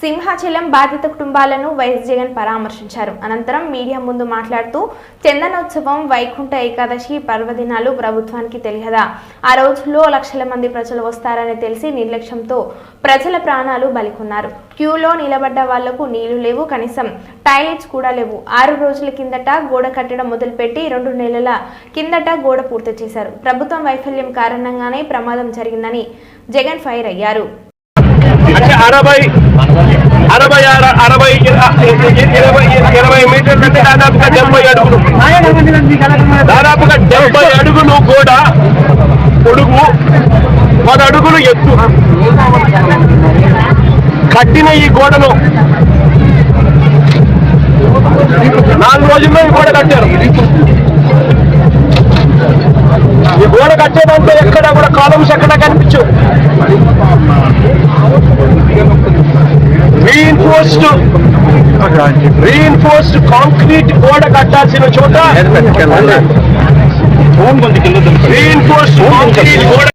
సింహాచలం బాధిత కుటుంబాలను వైఎస్ జగన్ పరామర్శించారు. అనంతరం మీడియా ముందు మాట్లాడుతూ చందనోత్సవం వైకుంఠ ఏకాదశి పర్వదినాలు ప్రభుత్వానికి తెలియదా? ఆ రోజుల్లో లక్షల మంది ప్రజలు వస్తారని తెలిసి నిర్లక్ష్యంతో ప్రజల ప్రాణాలు బలికున్నారు. క్యూలో నిలబడ్డ వాళ్ళకు నీళ్ళు లేవు కనీసం. టాయిలెట్స్ కూడా లేవు. ఆరు రోజుల కిందట గోడ కట్టడం మొదలుపెట్టి రెండు నెలల కిందట గోడ పూర్తి చేశారు. ప్రభుత్వం వైఫల్యం కారణంగానే ప్రమాదం జరిగిందని జగన్ ఫైర్ అయ్యారు. అంటే అరవై అరవై అరవై ఇరవై ఇరవై మీటర్లు అంటే దాదాపుగా డెబ్బై అడుగులు. దాదాపుగా డెబ్బై అడుగులు కూడా పొడుగు పది అడుగులు ఎత్తు. కట్టిన ఈ గోడను నాలుగు రోజుల్లో ఈ గోడ కట్టారు. ఈ గోడ కట్టేదంటే ఎక్కడ కూడా కాలమ్స్ ఎక్కడ కనిపించు రీఇన్ఫోర్స్డ్ రీఇన్ఫోర్స్డ్ కాంక్రీట్ గోడ కట్టాల్సిన చోట రీఇన్ఫోర్స్డ్ కాంక్రీట్ గోడ